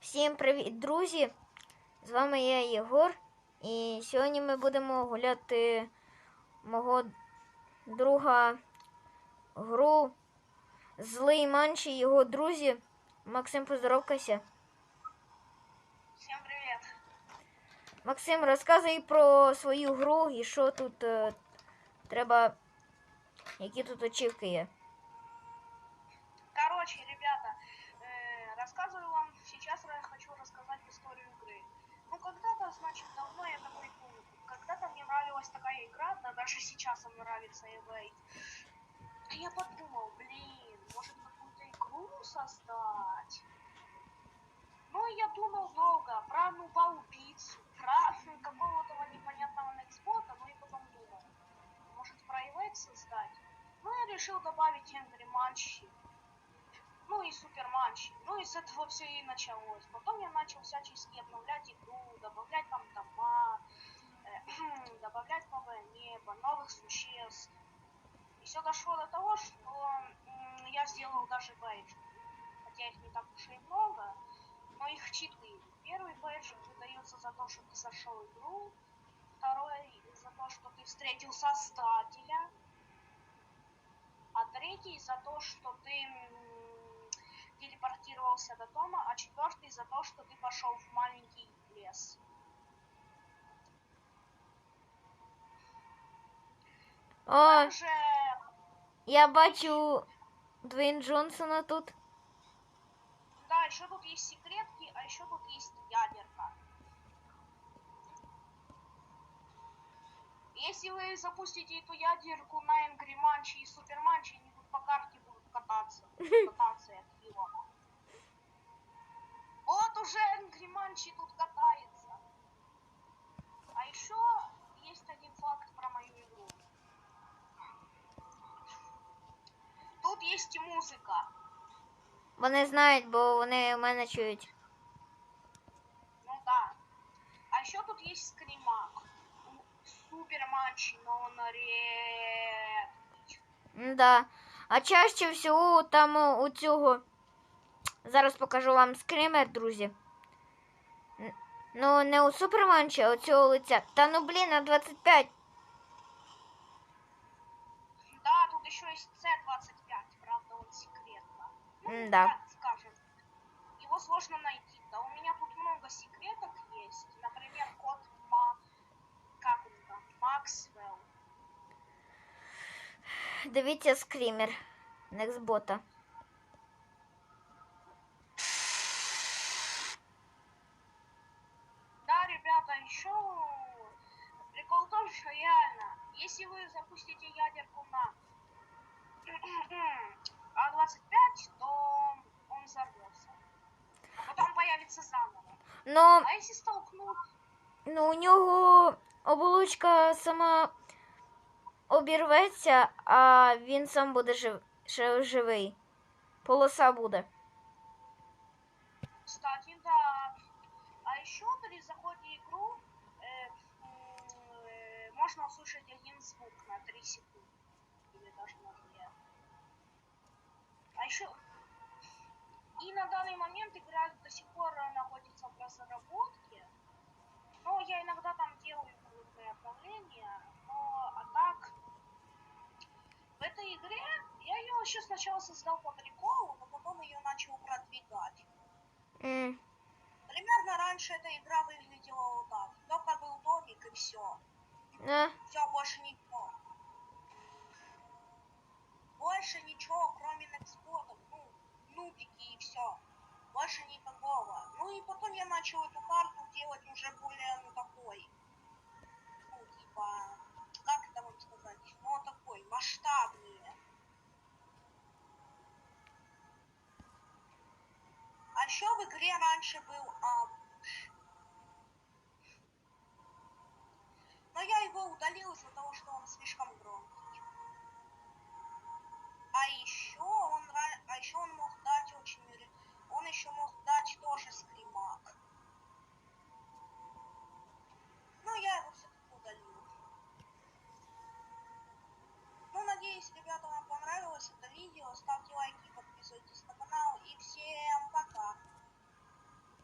Всім привіт, друзі! З вами я Єгор. І сьогодні ми будемо гуляти мого друга гру Злий Манші, його друзі. Максим, поздоровкайся. Всем привет. Максим, розказуй про свою гру і що тут е, треба, які тут очівки є. Да, даже сейчас мне нравится Evade. И я подумал, блин, может какую-то игру создать? Ну, я думал долго про нуба-убийцу, про какого-то непонятного нексбота, ну и потом думал, может про Evade создать? Ну, я решил добавить Angry Manchi. Ну и Суперманчи. Ну и с этого все и началось. Потом я начал всячески обновлять игру, добавлять там дома, существ. И все дошло до того, что я сделал даже бейджик. Хотя их не так уж и много, но их четыре. Первый бейджик выдается за то, что ты зашел в игру. Второй за то, что ты встретил создателя. А третий за то, что ты телепортировался до дома, а четвертый за то, что ты пошел в маленький лес. О, Также, я бачу Двейн Джонсона тут. да, еще тут есть секретки, а еще тут есть ядерка. Если вы запустите эту ядерку на Энгри Манчи и Суперманчи, они тут по карте будут кататься. Кататься от его. Вот уже Энгри Манчи тут И музыка. Вони знають, бо вони мене чують. Ну да. А еще тут есть скримак. Супер матч, но он редкий. Да. А чаще всього там у цього. Зараз покажу вам скример, друзі. Ну, не у Суперманча, а у цього лиця. Та ну блін, на 25. Да, тут еще есть C25, правда, он так скажем. Его сложно найти. Да, у меня тут много секреток есть. Например, код Ма... Как он там? Максвелл. Дивіться скример. Нексбота. Да, ребята, еще прикол в том, что реально, если вы запустите заново. Ну, А если столкнуть... ну, у нього оболочка сама обірветься, а він сам буде жив... ще живий. Полоса буде. Кстати, да. А еще при заходе в игру э, м, э, можно услышать один звук на 3 секунды. Или даже на 2. А еще... И на данный момент игра до сих пор находится обновления. Но а так... В этой игре я ее вообще сначала создал по приколу, но потом ее начал продвигать. М, Примерно раньше эта игра выглядела вот так. Только был домик и все. а, Все, больше ничего. Больше ничего, кроме некспотов. Ну, нубики и все. Больше никакого. Ну и потом я начал эту карту делать уже более, еще в игре раньше был амбуш. Но я его удалил из-за того, что он слишком громкий.